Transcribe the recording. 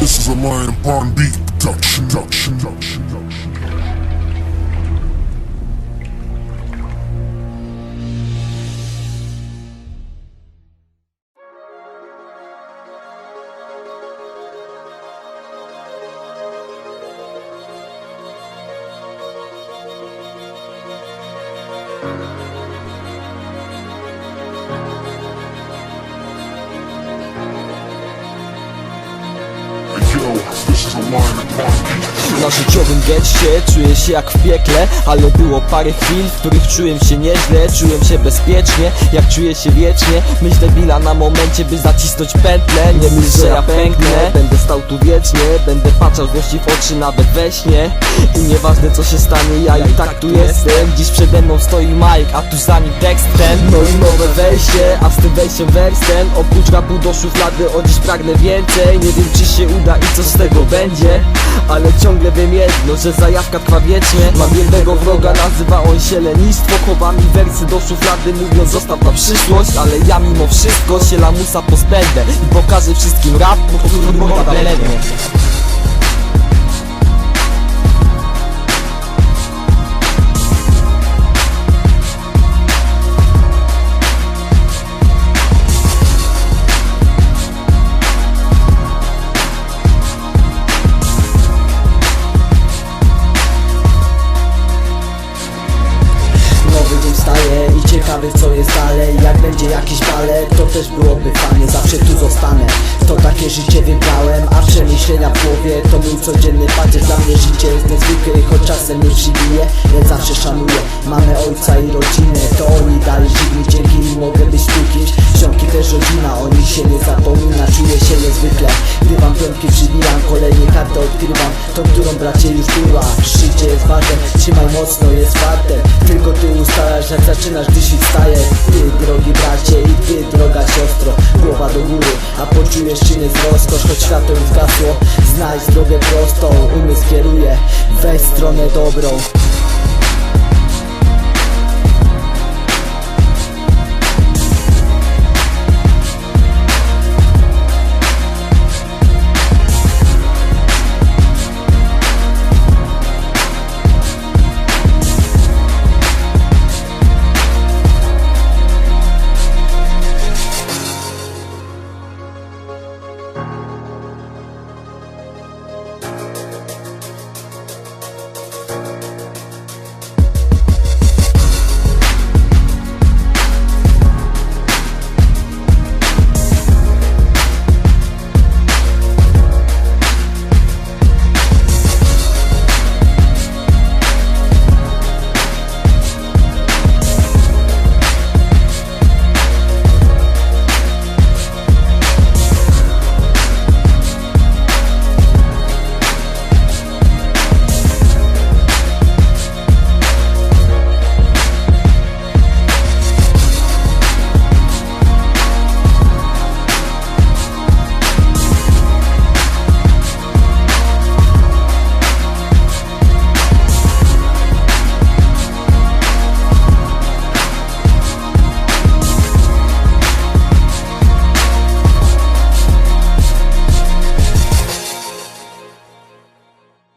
This is a Lion Bond beat production, production, production, production. Hey, This is a line upon each Na życiowym getcie czuję się jak w piekle Ale było parę chwil, w których czułem się nieźle Czułem się bezpiecznie, jak czuję się wiecznie. Myślę bila na momencie, by zacisnąć pętlę. Nie myśl, że ja pęknę Będę stał tu wiecznie Będę patrzał gości w oczy nawet we śnie. I nieważne co się stanie, ja i tak tu jestem. Dziś przede mną stoi Mike, a tu za nim tekst ten No i nowe wejście, a z tym wejściem wers ten Oprócz rapu do szuflady, o dziś pragnę więcej. Nie wiem czy się uda i co z tego będzie Ale ciągle wiem jedno, że zajawka trwa wiecznie. Mam jednego wroga, nazywa on się lenistwo Chowa mi wersy do szuflady, mówiąc zostaw na przyszłość. Ale ja mimo wszystko się lamusa pozbędę I pokażę wszystkim rap, bo który moda blednie dalej Jak będzie jakiś balet, to też byłoby fajnie. Zawsze tu zostanę, to takie życie wybrałem A przemyślenia w głowie to mój codzienny padziec Dla mnie życie jest niezwykłe, choć czasem nie przybije Lecz zawsze szanuję. Mamy ojca i rodzinę To oni dali Kolejnie kartę odkrywam, tą którą bracie już była. Życie jest ważne, trzymaj mocno, jest warte. Tylko ty ustalasz, jak zaczynasz, gdy się wstaje. Ty, drogi bracie i ty, droga siostro Głowa do góry, a poczujesz czym jest rozkosz Choć światło już zgasło, znajdź drogę prostą Umysł kieruje, weź stronę dobrą